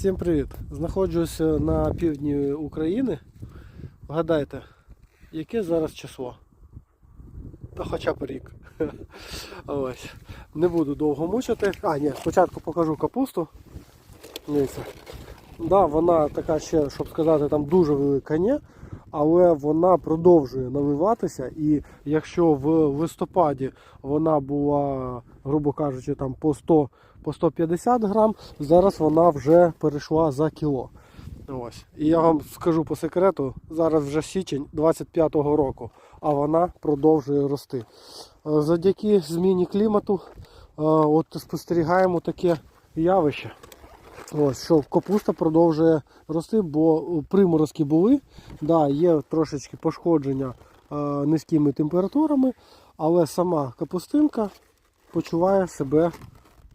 Всім привіт! Знаходжуся на півдні України. Вгадайте, яке зараз число? Та хоча б рік. Ось. Не буду довго мучити. А, ні, спочатку покажу капусту. Дивіться. Да, вона така ще, щоб сказати, там дуже велика ні, але вона продовжує навиватися. І якщо в листопаді вона була, грубо кажучи, там по 100 по 150 грам, зараз вона вже перейшла за кіло. Ось. І я вам скажу по секрету, зараз вже січень 25-го року, а вона продовжує рости. Е, Завдяки зміні клімату е, от спостерігаємо таке явище. Ось, що капуста продовжує рости, бо приморозки були, да, є трошечки пошкодження е, низькими температурами, але сама капустинка почуває себе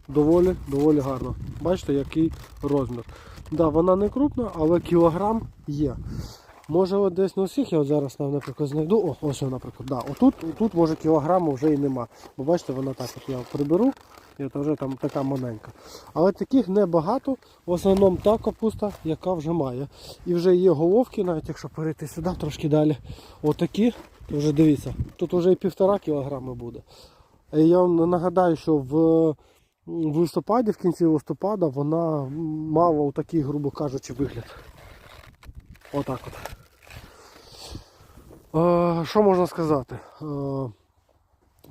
доволі доволі гарно. Бачите, який розмір. Да, вона не крупна, але кілограм є. Може от десь на усіх я от зараз наприклад знайду. О, ось, наприклад. Да, отут, отут може кілограму вже і нема. Бо бачите, вона так от я приберу. І це вже там така маленька. Але таких небагато. В основному та капуста, яка вже має. І вже є головки, навіть якщо перейти сюди трошки далі. Отакі, то вже дивіться, тут вже і півтора кілограми буде. Я вам нагадаю, що в, в листопаді, в кінці листопада, вона мала такий, грубо кажучи, вигляд. Отак от. Е, що можна сказати? Е,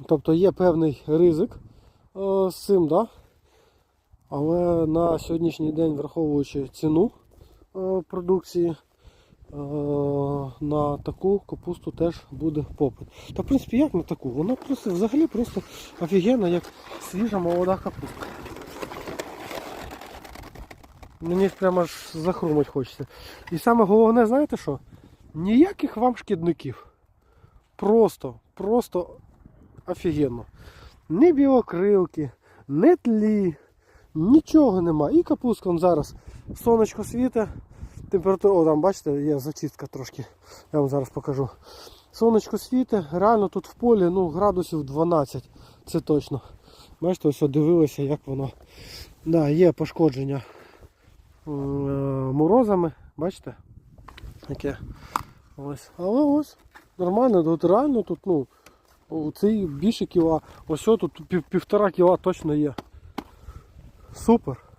тобто є певний ризик е, з цим, да? але на сьогоднішній день, враховуючи ціну е, продукції, е, на таку капусту теж буде попит. Та в принципі як на таку? Вона просто взагалі просто офігенна, як свіжа молода капуста. Мені прямо аж захрумать хочеться. І саме головне, знаєте що? Ніяких вам шкідників. Просто, просто офігенно. Ні білокрилки, ні тлі, нічого нема. І капустка зараз сонечко світе. Температура, о, там бачите, є зачистка трошки. Я вам зараз покажу. Сонечко світе, реально тут в полі ну, градусів 12, це точно. Бачите, ось дивилися, як воно. Да, є пошкодження морозами, бачите? Яке. Ось. Але ось нормально, тут реально тут, ну, цей більше кіла, ось тут пів, півтора кіла точно є. Супер.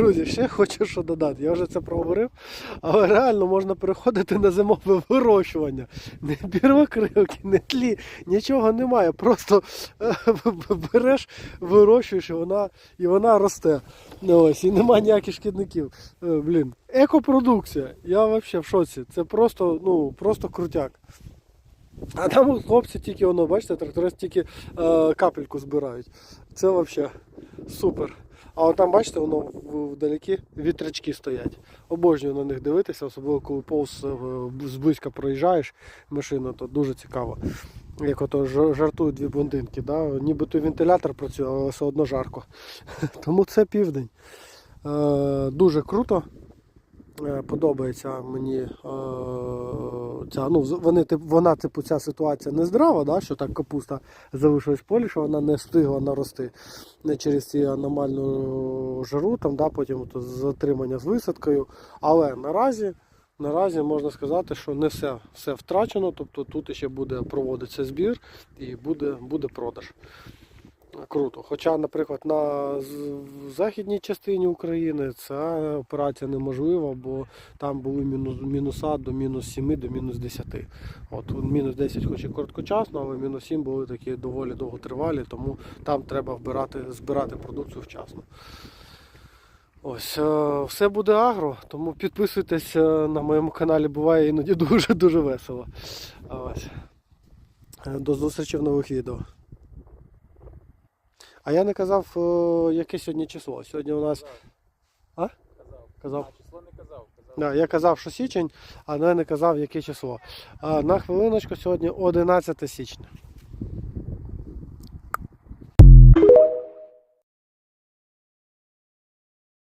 Друзі, ще хочу що додати. Я вже це проговорив, але реально можна переходити на зимове вирощування. Не бірвокрилки, не тлі, нічого немає. Просто е, береш, вирощуєш і вона, і вона росте. Ну, ось, і немає ніяких шкідників. Е, Блін, екопродукція. Я взагалі в шоці. Це просто, ну, просто крутяк. А там хлопці тільки воно, бачите, тракторист тільки е, капельку збирають. Це взагалі супер. А от там, бачите, воно вдалекі вітрячки стоять. Обожнюю на них дивитися, особливо коли повз е, зблизька проїжджаєш машину, то дуже цікаво. Як ото жартують дві блондинки, да? нібито вентилятор працює, але все одно жарко. Тому це південь. Е, дуже круто. Е, Подобається мені ця, ну, вони, вона, типу, ця ситуація не здрава, да, що так капуста залишилась в полі, що вона не встигла нарости не через ці аномальну жару, там, да, потім от, затримання з висадкою. Але наразі, наразі можна сказати, що не все, все втрачено, тобто тут ще буде проводитися збір і буде, буде продаж. Круто. Хоча, наприклад, на західній частині України ця операція неможлива, бо там були мінус, мінуса до мінус 7, до мінус 10. От мінус 10 хоч і короткочасно, але мінус 7 були такі доволі довготривалі, тому там треба вбирати, збирати продукцію вчасно. Ось, е, все буде агро, тому підписуйтесь е, на моєму каналі, буває іноді дуже-дуже весело. Ось. Е, До зустрічі в нових відео. А я не казав, е, яке сьогодні число. Сьогодні у нас. А? Казав. А, число не казав. казав. Да, я казав, що січень, а я не казав, яке число. А, на хвилиночку сьогодні 11 січня.